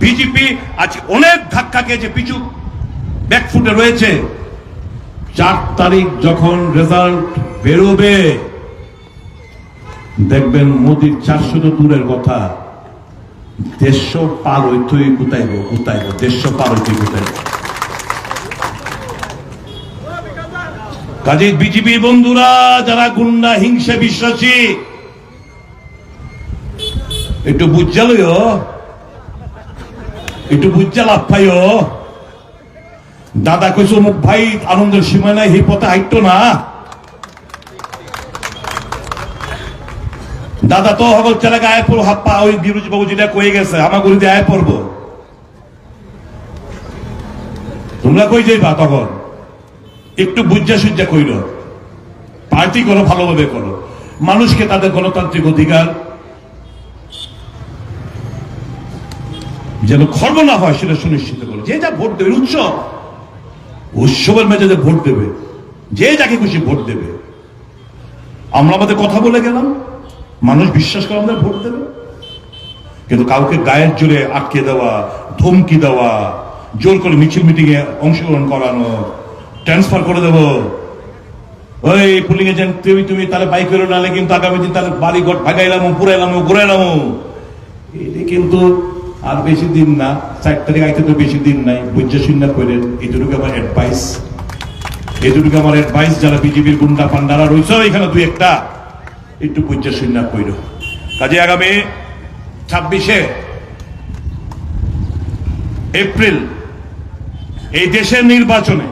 BJP আজ অনেক ধাক্কা খেয়েছে, পিছু ব্যাকফুটে রয়েছে। চার তারিখ যখন রেজাল্ট বেরোবে, দেখবেন মোদির চারশো তো দূরের কথা। দেড়শো পার হইতই গুতাইব গুতাইব দেড়শো পার হইতই গুতাইব কাজে বিজেপি বন্ধুরা, যারা গুন্ডা, হিংসা, বিশ্বাসী, একটু বুঝালইও একটু বুঝা লাভ পাইও। দাদা কইস মুখ ভাই, আনন্দের সীমা নাই, এই পথে হাইটো না। দাদা তো হগল চালা গায়ে পড়ো হাপ্পা ওই বিরোধী বাবু যেটা কয়ে গেছে, আমার গুলিতে আয় পড়ব। তোমরা কই যাইবা তখন? একটু বুঝা সুজ্জা কইল পার্টি করো, ভালোভাবে করো। মানুষকে তাদের গণতান্ত্রিক অধিকার যেন খর্ব না হয়, সেটা সুনিশ্চিত করে। যে যা ভোট দেবে, উৎসব। উৎসবের মেজাজে ভোট দেবে। যে যাকে খুশি ভোট দেবে। আমরা আমাদের কথা বলে গেলাম। মানুষ বিশ্বাস করে আমাদের ভোট দেবে। কিন্তু কাউকে গায়ের জোরে আটকে দেওয়া, ধমকি দেওয়া, জোর করে মিছিল মিটিং এ অংশগ্রহণ করানো ট্রান্সফার করে দেবো। ওই পুলিং এজেন্ট তুমি তুমি তাহলে বাইক করো নাহলে কিন্তু আগামী দিন তাহলে বাড়ি ঘর ভাগাইলাম, পুরাইলাম, ঘুরাইলাম। এটা কিন্তু আর বেশি দিন না, চার তারিখ আইতে তো বেশি দিন নাই, বুঝে শূন্য করে এটুকু আমার অ্যাডভাইস এটুকু আমার অ্যাডভাইস যারা বিজেপির গুন্ডা পান্ডারা রয়েছে, এখানে দুই একটা, একটু বুঝে শূন্য কইর। কাজে আগামী ছাব্বিশে এপ্রিল এই দেশের নির্বাচনে